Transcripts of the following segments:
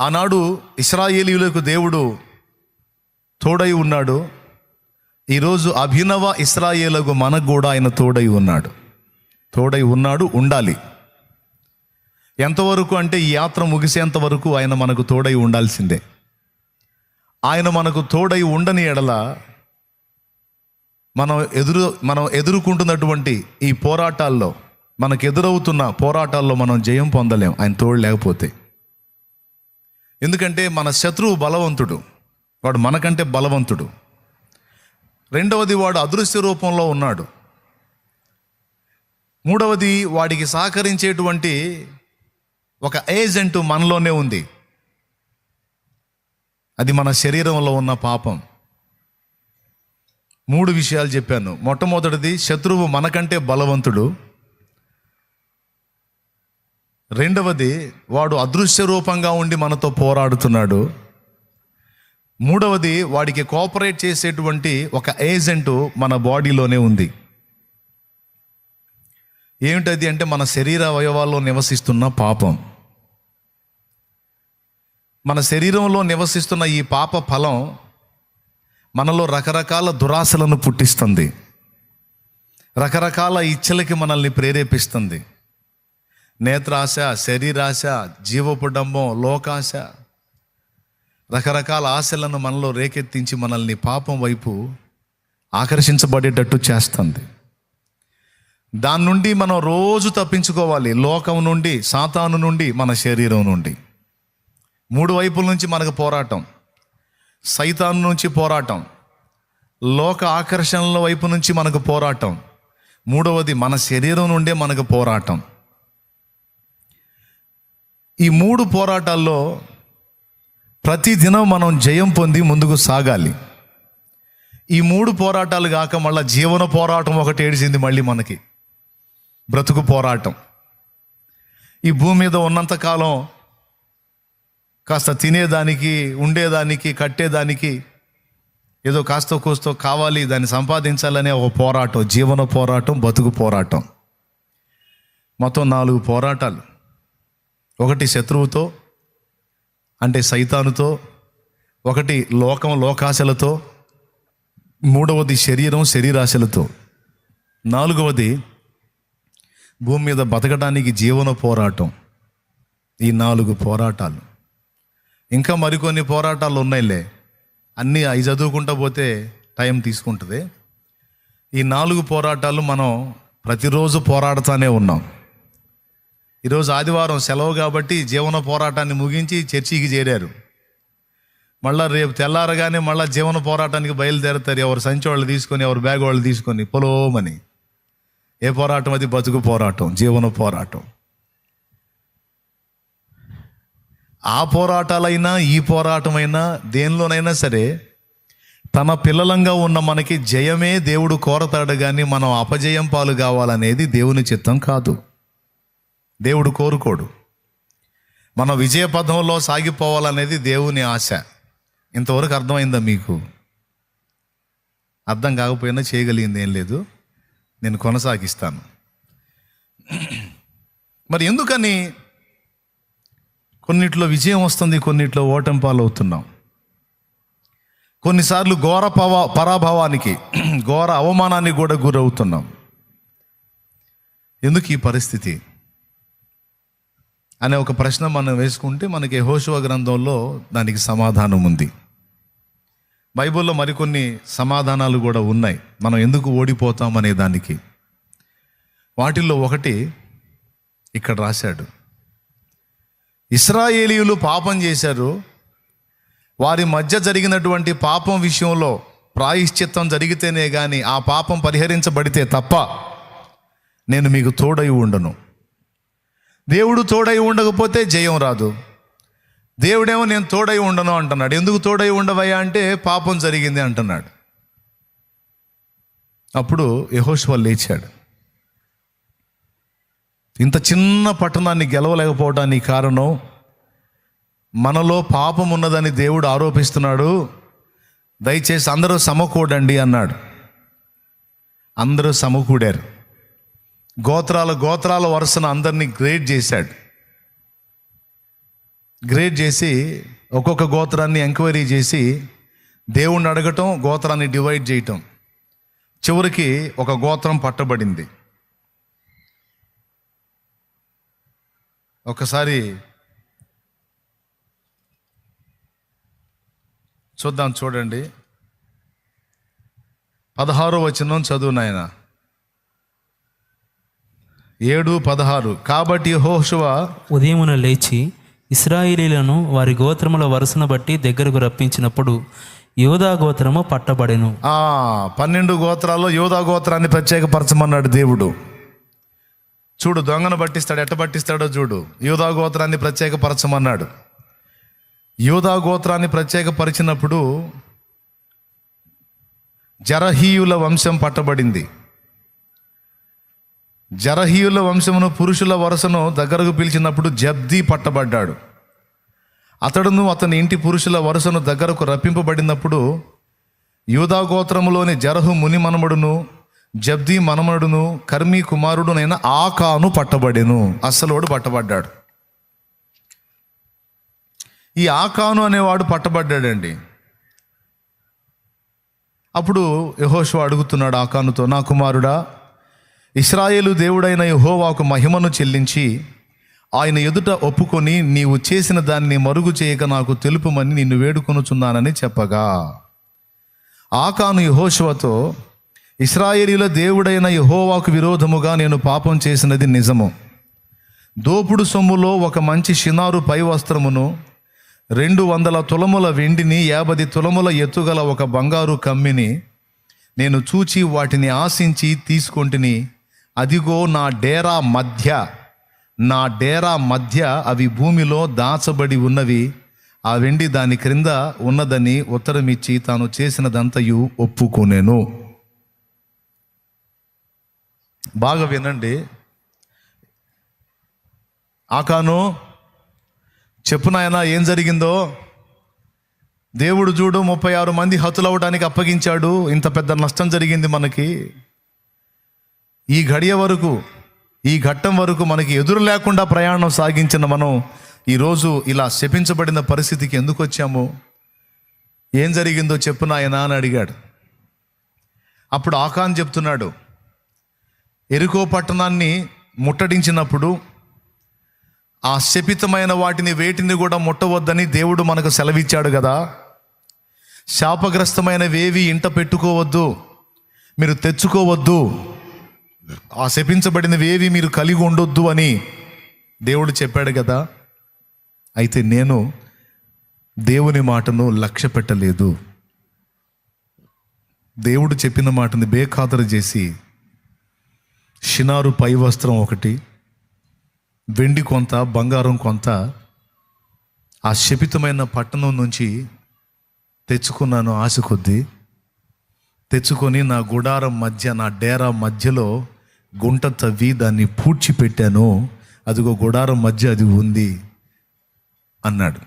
ఆనాడు ఇస్రాయేలీయులకు దేవుడు తోడై ఉన్నాడు. ఈరోజు అభినవ ఇస్రాయేలకు మనకు కూడా ఆయన తోడై ఉన్నాడు. తోడై ఉన్నాడు ఉండాలి. ఎంతవరకు అంటే ఈ యాత్ర ముగిసేంత వరకు ఆయన మనకు తోడై ఉండాల్సిందే. ఆయన మనకు తోడై ఉండని ఎడల మనం ఎదురు మనం ఎదుర్కొంటున్నటువంటి ఈ పోరాటాల్లో మనకు ఎదురవుతున్న పోరాటాల్లో మనం జయం పొందలేం. ఆయన తోడు లేకపోతే. ఎందుకంటే మన శత్రువు బలవంతుడు. వాడు మనకంటే బలవంతుడు. రెండవది వాడు అదృశ్య రూపంలో ఉన్నాడు. మూడవది వాడికి సహకరించేటువంటి ఒక ఏజెంట్ మనలోనే ఉంది. అది మన శరీరంలో ఉన్న పాపం. మూడు విషయాలు చెప్పాను. మొట్టమొదటిది శత్రువు మనకంటే బలవంతుడు. రెండవది వాడు అదృశ్య రూపంగా ఉండి మనతో పోరాడుతున్నాడు. మూడవది వాడికి కోఆపరేట్ చేసేటువంటి ఒక ఏజెంటు మన బాడీలోనే ఉంది. ఏమిటది అంటే మన శరీర అవయవాల్లో నివసిస్తున్న పాపం. మన శరీరంలో నివసిస్తున్న ఈ పాప ఫలం మనలో రకరకాల దురాశలను పుట్టిస్తుంది. రకరకాల ఇచ్చలకి మనల్ని ప్రేరేపిస్తుంది. నేత్రాశ శరీరాశ జీవపుడంబం లోకాశ. రకరకాల ఆశలను మనలో రేకెత్తించి మనల్ని పాపం వైపు ఆకర్షించబడేటట్టు చేస్తుంది. దాని నుండి మనం రోజు తప్పించుకోవాలి. లోకం నుండి సాతాను నుండి మన శరీరం నుండి. మూడు వైపుల నుంచి మనకు పోరాటం. సైతాను నుంచి పోరాటం. లోక ఆకర్షణల వైపు నుంచి మనకు పోరాటం. మూడవది మన శరీరం నుండే మనకు పోరాటం. ఈ మూడు పోరాటాల్లో ప్రతిదినం మనం జయం పొంది ముందుకు సాగాలి. ఈ మూడు పోరాటాలు కాక మళ్ళీ జీవన పోరాటం ఒకటి ఏడిచింది మళ్ళీ మనకి. బ్రతుకు పోరాటం. ఈ భూమి మీద ఉన్నంతకాలం కాస్త తినేదానికి ఉండేదానికి కట్టేదానికి ఏదో కాస్త కూస్తో కావాలి దాన్ని సంపాదించాలనే ఒక పోరాటం జీవన పోరాటం బతుకు పోరాటం. మొత్తం నాలుగు పోరాటాలు. ఒకటి శత్రువుతో అంటే సైతానుతో ఒకటి లోకం లోకాశలతో మూడవది శరీరం శరీరాశలతో నాలుగవది భూమి మీద బతకడానికి జీవన పోరాటం. ఈ నాలుగు పోరాటాలు. ఇంకా మరికొన్ని పోరాటాలు ఉన్నాయిలే. అన్నీ అవి చదువుకుంటా పోతే టైం తీసుకుంటుంది. ఈ నాలుగు పోరాటాలు మనం ప్రతిరోజు పోరాడుతూనే ఉన్నాం. ఈరోజు ఆదివారం సెలవు కాబట్టి జీవన పోరాటాన్ని ముగించి చర్చికి చేరారు. మళ్ళీ రేపు తెల్లారగానే మళ్ళీ జీవన పోరాటానికి బయలుదేరుతారు. ఎవరు సంచి వాళ్ళు తీసుకొని ఎవరు బ్యాగ్ వాళ్ళు తీసుకొని పొలోమని. ఏ పోరాటం? అది బతుకు పోరాటం జీవన పోరాటం. ఆ పోరాటాలైనా ఈ పోరాటమైనా దేనిలోనైనా సరే తన పిల్లలంగా ఉన్న మనకి జయమే దేవుడు కోరతాడు కానీ మనం అపజయం పాలు కావాలనేది దేవుని చిత్తం కాదు. దేవుడు కోరుకోడు. మన విజయ పథంలో సాగిపోవాలనేది దేవుని ఆశ. ఇంతవరకు అర్థమైందా మీకు? అర్థం కాకపోయినా చేయగలిగింది ఏం లేదు. నేను కొనసాగిస్తాను. మరి ఎందుకని కొన్నిట్లో విజయం వస్తుంది కొన్నిట్లో ఓటమి పాలవుతున్నాం. కొన్నిసార్లు ఘోర పవ పరాభవానికి ఘోర అవమానానికి కూడా గురవుతున్నాం. ఎందుకు ఈ పరిస్థితి? అనే ఒక ప్రశ్న మనం వేసుకుంటే మనకి హోషువ గ్రంథంలో దానికి సమాధానం ఉంది. బైబిల్లో మరికొన్ని సమాధానాలు కూడా ఉన్నాయి. మనం ఎందుకు ఓడిపోతాం అనే దానికి. వాటిల్లో ఒకటి ఇక్కడ రాశాడు. ఇస్రాయేలీయులు పాపం చేశారు. వారి మధ్య జరిగినటువంటి పాపం విషయంలో ప్రాయశ్చిత్తం జరిగితేనే కానీ ఆ పాపం పరిహరించబడితే తప్ప నేను మీకు తోడై ఉండను. దేవుడు తోడై ఉండకపోతే జయం రాదు. దేవుడేమో నేను తోడై ఉండను అంటున్నాడు. ఎందుకు తోడై ఉండవయ్యా అంటే పాపం జరిగింది అంటున్నాడు. అప్పుడు యహోష్వ లేచాడు. ఇంత చిన్న పట్టణాన్ని గెలవలేకపోవడానికి కారణం మనలో పాపం ఉన్నదని దేవుడు ఆరోపిస్తున్నాడు. దయచేసి అందరూ సమకూడండి అన్నాడు. అందరూ సమకూడారు. గోత్రాల గోత్రాల వరుసను అందరినీ గ్రేడ్ చేశాడు. గ్రేడ్ చేసి ఒక్కొక్క గోత్రాన్ని ఎంక్వైరీ చేసి దేవుణ్ణి అడగటం గోత్రాన్ని డివైడ్ చేయటం. చివరికి ఒక గోత్రం పట్టబడింది. ఒకసారి చూద్దాం చూడండి. పదహారో వచనం చదువు నాయన. ఏడు పదహారు. కాబట్టి హోషువ ఉదయమున లేచి ఇస్రాయేలీలను వారి గోత్రముల వరుసను బట్టి దగ్గరకు రప్పించినప్పుడు యోధా గోత్రము పట్టబడెను. ఆ పన్నెండు గోత్రాల్లో యోధా గోత్రాన్ని ప్రత్యేకపరచమన్నాడు దేవుడు. చూడు దొంగను పట్టిస్తాడు ఎట్ట పట్టిస్తాడో చూడు. యోధా గోత్రాన్ని ప్రత్యేకపరచమన్నాడు. యోధా గోత్రాన్ని ప్రత్యేకపరిచినప్పుడు జరహీయుల వంశం పట్టబడింది. జరహీయుల వంశమును పురుషుల వరుసను దగ్గరకు పిలిచినప్పుడు జబ్దీ పట్టబడ్డాడు. అతడును అతని ఇంటి పురుషుల వరుసను దగ్గరకు రప్పింపబడినప్పుడు యూదా గోత్రములోని జరహు ముని మనమడును జబ్దీ మనమడును కర్మీ కుమారుడునైన ఆకాను పట్టబడెను. అస్సలోడు పట్టబడ్డాడు. ఈ ఆకాను అనేవాడు పట్టబడ్డాడండి. అప్పుడు యహోషువ అడుగుతున్నాడు ఆకానుతో నా కుమారుడా ఇస్రాయేలు దేవుడైన యహోవాకు మహిమను చెల్లించి ఆయన ఎదుట ఒప్పుకొని నీవు చేసిన దాన్ని మరుగు చేయక నాకు తెలుపుమని నిన్ను వేడుకొనుచున్నానని చెప్పగా. ఆకాను యహోషువతో ఇస్రాయేలీల దేవుడైన యహోవాకు విరోధముగా నేను పాపం చేసినది నిజము. దోపుడు సొమ్ములో ఒక మంచి షినారు పై వస్త్రమును రెండు వందల తులముల వెండిని యాభై తులముల ఎత్తుగల ఒక బంగారు కమ్మిని నేను చూచి వాటిని ఆశించి తీసుకొంటిని అదిగో నా డేరా మధ్య నా డేరా మధ్య అవి భూమిలో దాచబడి ఉన్నవి. ఆ వెండి దాని క్రింద ఉన్నదని ఉత్తరమిచ్చి తాను చేసినదంతయు ఒప్పుకొనేను. బాగా వినండి. ఆకాను చెప్పు నాయన ఏం జరిగిందో? దేవుడు చూడు ముప్పై ఆరు మంది హతులవడానికి అప్పగించాడు. ఇంత పెద్ద నష్టం జరిగింది మనకి. ఈ గడియ వరకు ఈ ఘట్టం వరకు మనకి ఎదురు లేకుండా ప్రయాణం సాగించిన మనం ఈరోజు ఇలా శపించబడిన పరిస్థితికి ఎందుకు వచ్చాము? ఏం జరిగిందో చెప్పు నాయన అని అడిగాడు. అప్పుడు ఆకాన్ చెప్తున్నాడు ఎరుకో పట్టణాన్ని ముట్టడించినప్పుడు ఆ శపితమైన వాటిని వేటిని కూడా ముట్టవద్దని దేవుడు మనకు సెలవిచ్చాడు కదా. శాపగ్రస్తమైనవేవి ఇంట పెట్టుకోవద్దు మీరు తెచ్చుకోవద్దు ఆ శపించబడినవేవి మీరు కలిగి ఉండొద్దు అని దేవుడు చెప్పాడు కదా. అయితే నేను దేవుని మాటను లక్ష్య పెట్టలేదు. దేవుడు చెప్పిన మాటని బేఖాతరు చేసి షినారు పై వస్త్రం ఒకటి వెండి కొంత బంగారం కొంత ఆ శపితమైన పట్టణం నుంచి తెచ్చుకున్నాను ఆశ కొద్దీ. తెచ్చుకొని నా గుడారం మధ్య నా డేరా మధ్యలో గుంట తవ్వి దాన్ని పూడ్చిపెట్టాను అదిగో గుడారం మధ్య అది ఉంది అన్నాడు.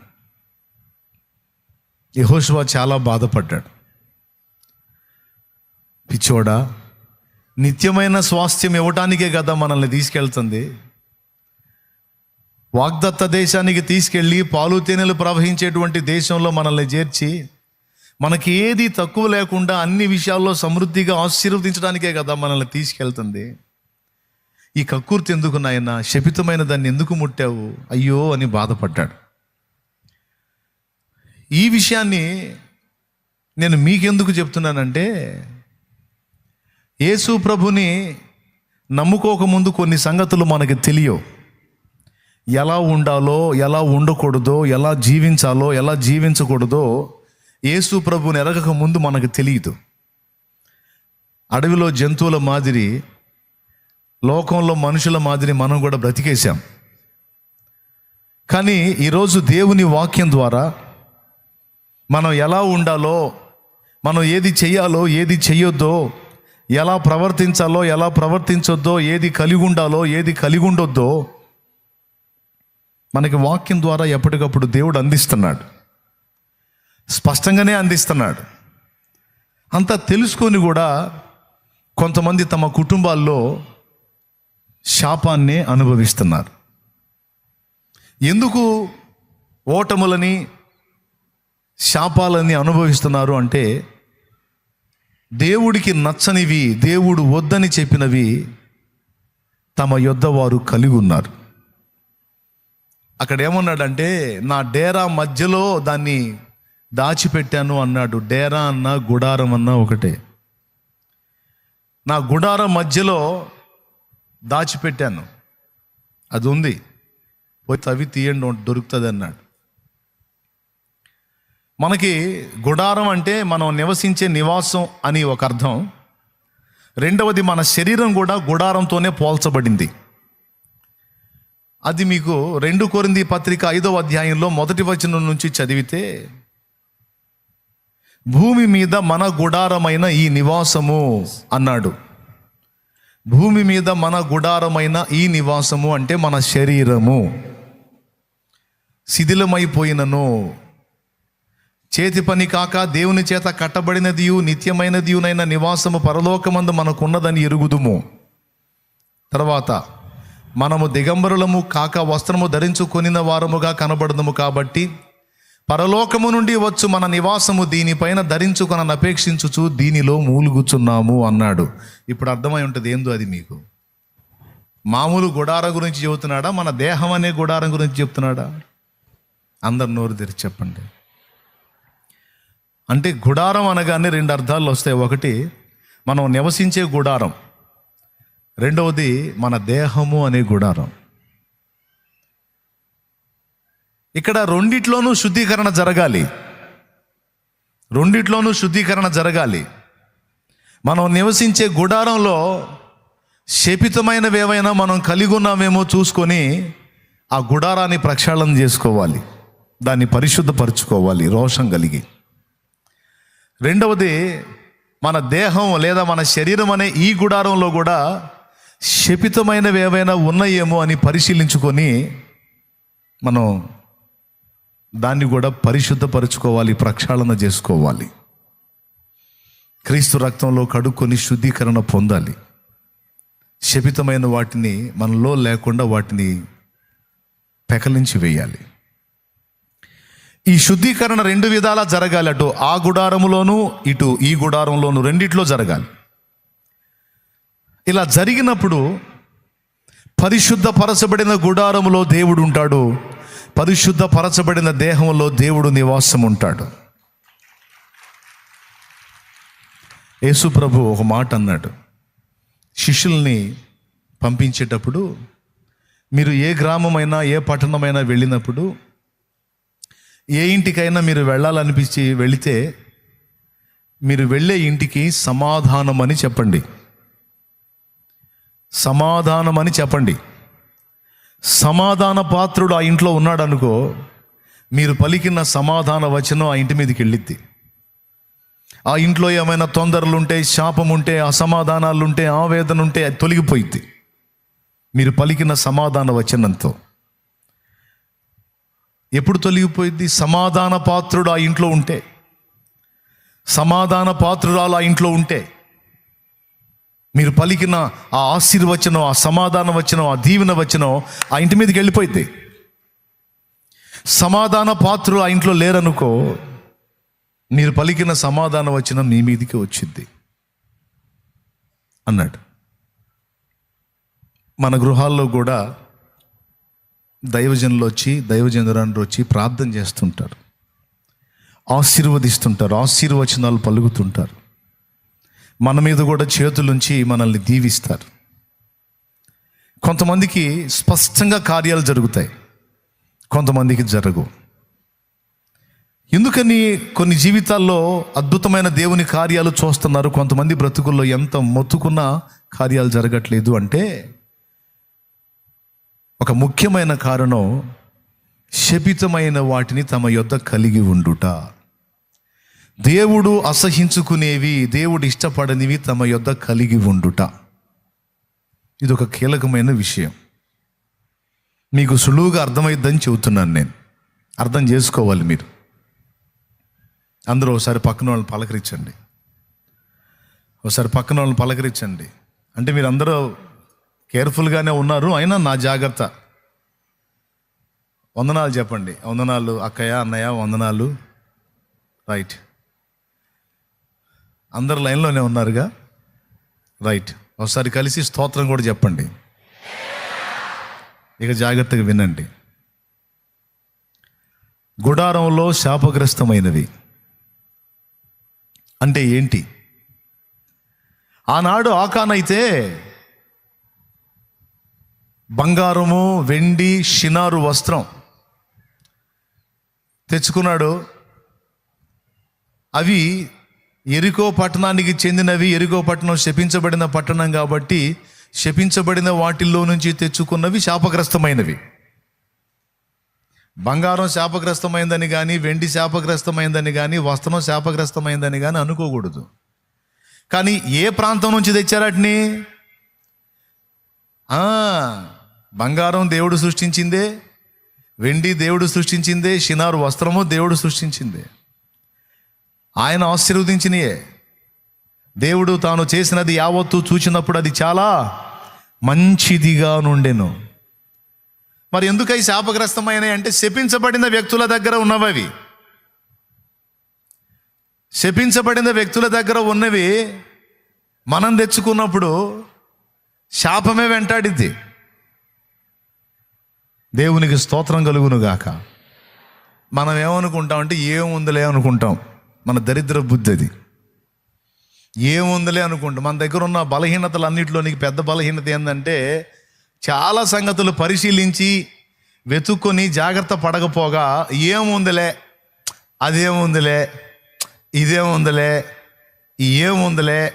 యహోషువా చాలా బాధపడ్డాడు. పిచ్చోడా నిత్యమైన స్వాస్థ్యం ఇవ్వటానికే కదా మనల్ని తీసుకెళ్తుంది. వాగ్దత్త దేశానికి తీసుకెళ్ళి పాలు తేనెలు ప్రవహించేటువంటి దేశంలో మనల్ని చేర్చి మనకి ఏది తక్కువ లేకుండా అన్ని విషయాల్లో సమృద్ధిగా ఆశీర్వదించడానికే కదా మనల్ని తీసుకెళ్తుంది. ఈ కక్కుర్తి ఎందుకు నాయన? శపితమైన దాన్ని ఎందుకు ముట్టావు? అయ్యో అని బాధపడ్డాడు. ఈ విషయాన్ని నేను మీకెందుకు చెప్తున్నానంటే యేసు ప్రభుని నమ్ముకోకముందు కొన్ని సంగతులు మనకి తెలియవు. ఎలా ఉండాలో ఎలా ఉండకూడదో ఎలా జీవించాలో ఎలా జీవించకూడదో యేసు ప్రభుని ఎరగక ముందు మనకు తెలియదు. అడవిలో జంతువుల మాదిరి లోకంలో మనుషుల మాదిరి మనం కూడా బ్రతికేశాం. కానీ ఈరోజు దేవుని వాక్యం ద్వారా మనం ఎలా ఉండాలో మనం ఏది చేయాలో ఏది చెయ్యొద్దో ఎలా ప్రవర్తించాలో ఎలా ప్రవర్తించొద్దో ఏది కలిగి ఉండాలో ఏది కలిగి ఉండొద్దో మనకి వాక్యం ద్వారా ఎప్పటికప్పుడు దేవుడు అందిస్తున్నాడు. స్పష్టంగానే అందిస్తున్నాడు. అంతా తెలుసుకొని కూడా కొంతమంది తమ కుటుంబాల్లో శాపాన్ని అనుభవిస్తున్నారు. ఎందుకు ఓటములని శాపాలని అనుభవిస్తున్నారు అంటే దేవుడికి నచ్చనివి దేవుడు వద్దని చెప్పినవి తమ యొద్ద వారు కలిగి ఉన్నారు. అక్కడ ఏమన్నాడంటే నా డేరా మధ్యలో దాన్ని దాచిపెట్టాను అన్నాడు. డేరా అన్న గుడారం అన్న ఒకటే. నా గుడారం మధ్యలో దాచిపెట్టాను. అది ఉంది పోయి తవి తీయండి దొరుకుతుంది అన్నాడు. మనకి గుడారం అంటే మనం నివసించే నివాసం అని ఒక అర్థం. రెండవది మన శరీరం కూడా గుడారంతోనే పోల్చబడింది. అది మీకు రెండు కొరింది పత్రిక ఐదవ అధ్యాయంలో మొదటి వచనం నుంచి చదివితే భూమి మీద మన గుడారమైన ఈ నివాసము అన్నాడు. భూమి మీద మన గుడారమైన ఈ నివాసము అంటే మన శరీరము. శిథిలమైపోయినను. చేతి పని కాక దేవుని చేత కట్టబడినదియు నిత్యమైనదియునైన నివాసము పరలోకమందు మనకున్నదని ఎరుగుదుము. తర్వాత మనము దిగంబరులము కాక వస్త్రము ధరించుకొనిన వారముగా కనబడదుము కాబట్టి పరలోకము నుండి వచ్చు మన నివాసము దీనిపైన ధరించుకొనని అపేక్షించుచు దీనిలో మూలుగుచున్నాము అన్నాడు. ఇప్పుడు అర్థమై ఉంటుంది ఏందో అది మీకు. మామూలు గుడారం గురించి చెబుతున్నాడా? మన దేహం అనే గుడారం గురించి చెప్తున్నాడా అందరు నోరు తెరిచి చెప్పండి. అంటే గుడారం అనగానే రెండు అర్థాలు వస్తాయి. ఒకటి మనం నివసించే గుడారం. రెండవది మన దేహము అనే గుడారం. ఇక్కడ రెండిట్లోనూ శుద్ధీకరణ జరగాలి. రెండిట్లోనూ శుద్ధీకరణ జరగాలి. మనం నివసించే గుడారంలో శపితమైనవి ఏవైనా మనం కలిగి ఉన్నామేమో చూసుకొని ఆ గుడారాన్ని ప్రక్షాళన చేసుకోవాలి. దాన్ని పరిశుద్ధపరచుకోవాలి రోషం కలిగి. రెండవది మన దేహం లేదా మన శరీరం అనే ఈ గుడారంలో కూడా శపితమైనవి ఏవైనా ఉన్నాయేమో అని పరిశీలించుకొని మనం దాన్ని కూడా పరిశుద్ధపరచుకోవాలి ప్రక్షాళన చేసుకోవాలి. క్రీస్తు రక్తంలో కడుక్కొని శుద్ధీకరణ పొందాలి. శపితమైన వాటిని మనలో లేకుండా వాటిని పెకలించి వేయాలి. ఈ శుద్ధీకరణ రెండు విధాలా జరగాలి. అటు ఆ గుడారములోను ఇటు ఈ గుడారంలోను రెండిట్లో జరగాలి. ఇలా జరిగినప్పుడు పరిశుద్ధపరచబడిన గుడారములో దేవుడు ఉంటాడు. పరిశుద్ధపరచబడిన దేహంలో దేవుడు నివాసం ఉంటాడు యేసు ప్రభు ఒక మాట అన్నాడు. శిష్యుల్ని పంపించేటప్పుడు మీరు ఏ గ్రామమైనా ఏ పట్టణమైనా వెళ్ళినప్పుడు ఏ ఇంటికైనా మీరు వెళ్ళాలనిపించి వెళితే మీరు వెళ్ళే ఇంటికి సమాధానం అని చెప్పండి. సమాధానం అని చెప్పండి. సమాధాన పాత్రుడు ఆ ఇంట్లో ఉన్నాడు అనుకో మీరు పలికిన సమాధాన వచనం ఆ ఇంటి మీదకి వెళ్ళిద్ది. ఆ ఇంట్లో ఏమైనా తొందరలు ఉంటే శాపం ఉంటే అసమాధానాలు ఉంటే ఆవేదన ఉంటే అది తొలగిపోయిద్ది. మీరు పలికిన సమాధాన వచనంతో. ఎప్పుడు తొలగిపోయింది సమాధాన పాత్రుడు ఆ ఇంట్లో ఉంటే. సమాధాన పాత్రురాలు ఆ ఇంట్లో ఉంటే. మీరు పలికిన ఆ ఆశీర్వచనం ఆ సమాధాన వచనం ఆ దీవెన వచనం ఆ ఇంటి మీదకి వెళ్ళిపోయింది సమాధాన పాత్రులు ఆ ఇంట్లో లేరనుకో మీరు పలికిన సమాధాన వచనం మీ మీదికి వచ్చింది అన్నాడు. మన గృహాల్లో కూడా దైవజనులు వచ్చి దైవజనురాలు వచ్చి ప్రార్థన చేస్తుంటారు. ఆశీర్వదిస్తుంటారు ఆశీర్వచనాలు పలుకుతుంటారు. మన మీద కూడా చేతులుంచి మనల్ని దీవిస్తారు. కొంతమందికి స్పష్టంగా కార్యాలు జరుగుతాయి. కొంతమందికి జరగవు. ఎందుకని కొన్ని జీవితాల్లో అద్భుతమైన దేవుని కార్యాలు చూస్తున్నారు. కొంతమంది బ్రతుకుల్లో ఎంత మొత్తుకున్నా కార్యాలు జరగట్లేదు అంటే ఒక ముఖ్యమైన కారణం శపితమైన వాటిని తమ యొద్ద కలిగి ఉండుట. దేవుడు అసహించుకునేవి దేవుడు ఇష్టపడనివి తమ యొద్ద కలిగి ఉండుట. ఇది ఒక కీలకమైన విషయం. మీకు సులువుగా అర్థమైద్దని చెబుతున్నాను నేను. అర్థం చేసుకోవాలి మీరు. అందరూ ఒకసారి పక్కన వాళ్ళని పలకరించండి. ఒకసారి పక్కన వాళ్ళని పలకరించండి. అంటే మీరు అందరూ కేర్ఫుల్గానే ఉన్నారు అయినా నా జాగ్రత్త. వందనాలు చెప్పండి. వందనాలు అక్కయ్య అన్నయ్య వందనాలు. రైట్. అందరు లైన్లోనే ఉన్నారుగా? రైట్ ఒకసారి కలిసి స్తోత్రం కూడా చెప్పండి. ఇక జాగ్రత్తగా వినండి. గుడారంలో శాపగ్రస్తమైనవి. అంటే ఏంటి? ఆనాడు ఆకానైతే బంగారము వెండి షినారు వస్త్రం తెచ్చుకున్నాడు. అవి ఎరికో పట్టణానికి చెందినవి ఎరికో పట్టణం శపించబడిన పట్టణం కాబట్టి శపించబడిన వాటిల్లో నుంచి తెచ్చుకున్నవి శాపగ్రస్తమైనవి. బంగారం శాపగ్రస్తమైందని కానీ వెండి శాపగ్రస్తమైందని కానీ వస్త్రం శాపగ్రస్తమైందని కానీ అనుకోకూడదు. కానీ ఏ ప్రాంతం నుంచి తెచ్చారటిని బంగారం దేవుడు సృష్టించిందే వెండి దేవుడు సృష్టించిందే షినారు వస్త్రము దేవుడు సృష్టించిందే. ఆయన ఆశీర్వదించినయే. దేవుడు తాను చేసినది యావత్తు చూచినప్పుడు అది చాలా మంచిదిగా నుండెను. మరి ఎందుకై శాపగ్రస్తమైన అంటే శపించబడిన వ్యక్తుల దగ్గర ఉన్నవి శపించబడిన వ్యక్తుల దగ్గర ఉన్నవి మనం తెచ్చుకున్నప్పుడు శాపమే వెంటాడిద్ది. దేవునికి స్తోత్రం కలుగునుగాక. మనం ఏమనుకుంటాం అంటే ఏముందిలే అనుకుంటాం. మన దరిద్ర బుద్ధి అది. ఏముందిలే అనుకుంటు. మన దగ్గర ఉన్న బలహీనతలు అన్నింటిలో నీకు పెద్ద బలహీనత ఏంటంటే చాలా సంగతులు పరిశీలించి వెతుక్కొని జాగ్రత్త పడకపోగా ఏముందిలే అదేముందిలే ఇదేముందిలే ఏముందిలే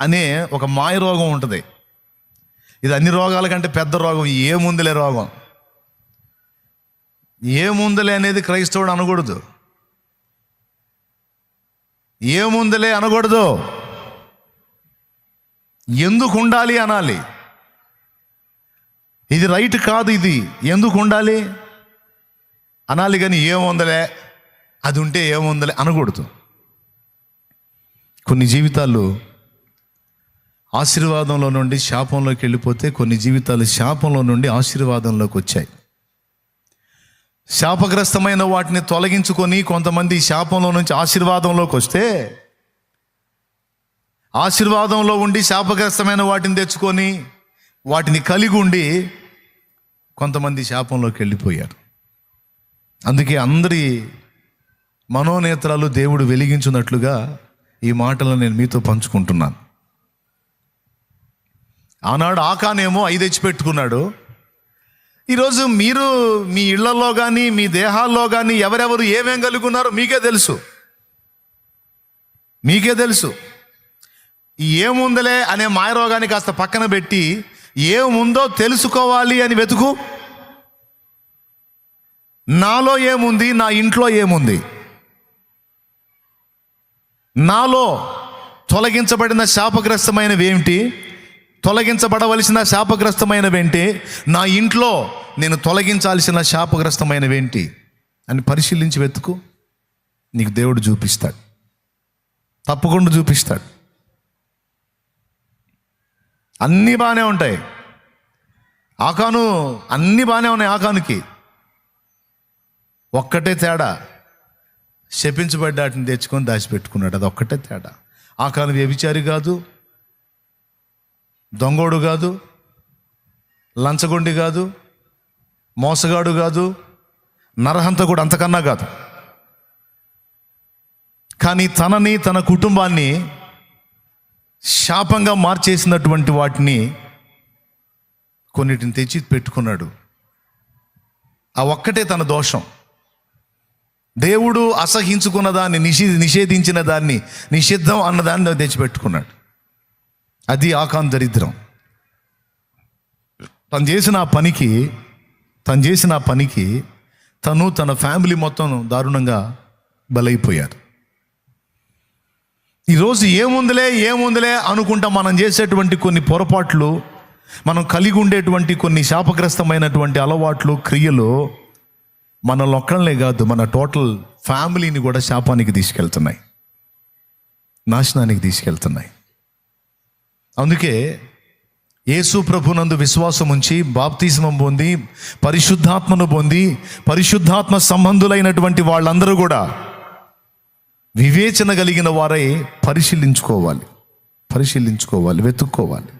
అనే ఒక మాయ రోగం ఉంటుంది. ఇది అన్ని రోగాల కంటే పెద్ద రోగం ఏముందిలే రోగం. ఏముందిలే అనేది క్రైస్తవుడు అనకూడదు. ఏముందిలే అనకూడదు. ఎందుకు ఉండాలి అనాలి? ఇది రైట్ కాదు ఇది. ఎందుకు ఉండాలి అనాలి కానీ ఏముందలే? అది ఉంటే ఏముందలే అనకూడదు. కొన్ని జీవితాలు ఆశీర్వాదంలో నుండి శాపంలోకి వెళ్ళిపోతే కొన్ని జీవితాలు శాపంలో నుండి ఆశీర్వాదంలోకి వచ్చాయి. శాపగ్రస్తమైన వాటిని తొలగించుకొని కొంతమంది శాపంలో నుంచి ఆశీర్వాదంలోకి వస్తే ఆశీర్వాదంలో ఉండి శాపగ్రస్తమైన వాటిని తెచ్చుకొని వాటిని కలిగి ఉండి కొంతమంది శాపంలోకి వెళ్ళిపోయారు. అందుకే అందరి మనోనేత్రాలు దేవుడు వెలిగించున్నట్లుగా ఈ మాటలను నేను మీతో పంచుకుంటున్నాను. ఆనాడు ఆకానేమో ఐదు తెచ్చి పెట్టుకున్నాడు. ఈరోజు మీరు మీ ఇళ్ళలో కానీ మీ దేహాల్లో కానీ ఎవరెవరు ఏమేం కలిగి ఉన్నారో మీకే తెలుసు. మీకే తెలుసు. ఏముందలే అనే మాయరోగాన్ని కాస్త పక్కన పెట్టి ఏముందో తెలుసుకోవాలి అని వెతుకు. నాలో ఏముంది నా ఇంట్లో ఏముంది? నాలో తొలగించబడిన శాపగ్రస్తమైనవి ఏమిటి? తొలగించబడవలసిన శాపగ్రస్తమైనవేంటి? నా ఇంట్లో నేను తొలగించాల్సిన శాపగ్రస్తమైనవేంటి? అని పరిశీలించి వెతుకు. నీకు దేవుడు చూపిస్తాడు. తప్పకుండా చూపిస్తాడు. అన్నీ బాగానే ఉంటాయి. ఆకాను అన్నీ బాగానే ఉన్నాయి ఆకానుకి. ఒక్కటే తేడా. శపించబడ్డాటిని తెచ్చుకొని దాచిపెట్టుకున్నాడు. అది ఒక్కటే తేడా. ఆకాను వ్యభిచారి కాదు దొంగోడు కాదు లంచగొండి కాదు మోసగాడు కాదు నరహంతకుడు అంతకన్నా కాదు. కానీ తనని తన కుటుంబాన్ని శాపంగా మార్చేసినటువంటి వాటిని కొన్నిటిని తెచ్చి పెట్టుకున్నాడు. ఆ ఒక్కటే తన దోషం. దేవుడు అసహించుకున్న దాన్ని నిషే నిషేధించిన దాన్ని నిషిద్ధం అన్నదాన్ని తెచ్చిపెట్టుకున్నాడు. అది ఆకాన్ దరిద్రం. తను చేసిన ఆ పనికి తను చేసిన ఆ పనికి తను తన ఫ్యామిలీ మొత్తం దారుణంగా బలైపోయారు. ఈరోజు ఏముందిలే ఏముందిలే అనుకుంటా మనం చేసేటువంటి కొన్ని పొరపాట్లు మనం కలిగి ఉండేటువంటి కొన్ని శాపగ్రస్తమైనటువంటి అలవాట్లు క్రియలు మన లొక్కలనే కాదు మన టోటల్ ఫ్యామిలీని కూడా శాపానికి తీసుకెళ్తున్నాయి. నాశనానికి తీసుకెళ్తున్నాయి. అందుకే యేసు ప్రభునందు విశ్వాసం ఉంచి బాప్తిజమం పొంది పరిశుద్ధాత్మను పొంది పరిశుద్ధాత్మ సంబంధులైనటువంటి వాళ్ళందరూ కూడా వివేచన కలిగిన వారై పరిశీలించుకోవాలి. పరిశీలించుకోవాలి వెతుక్కోవాలి.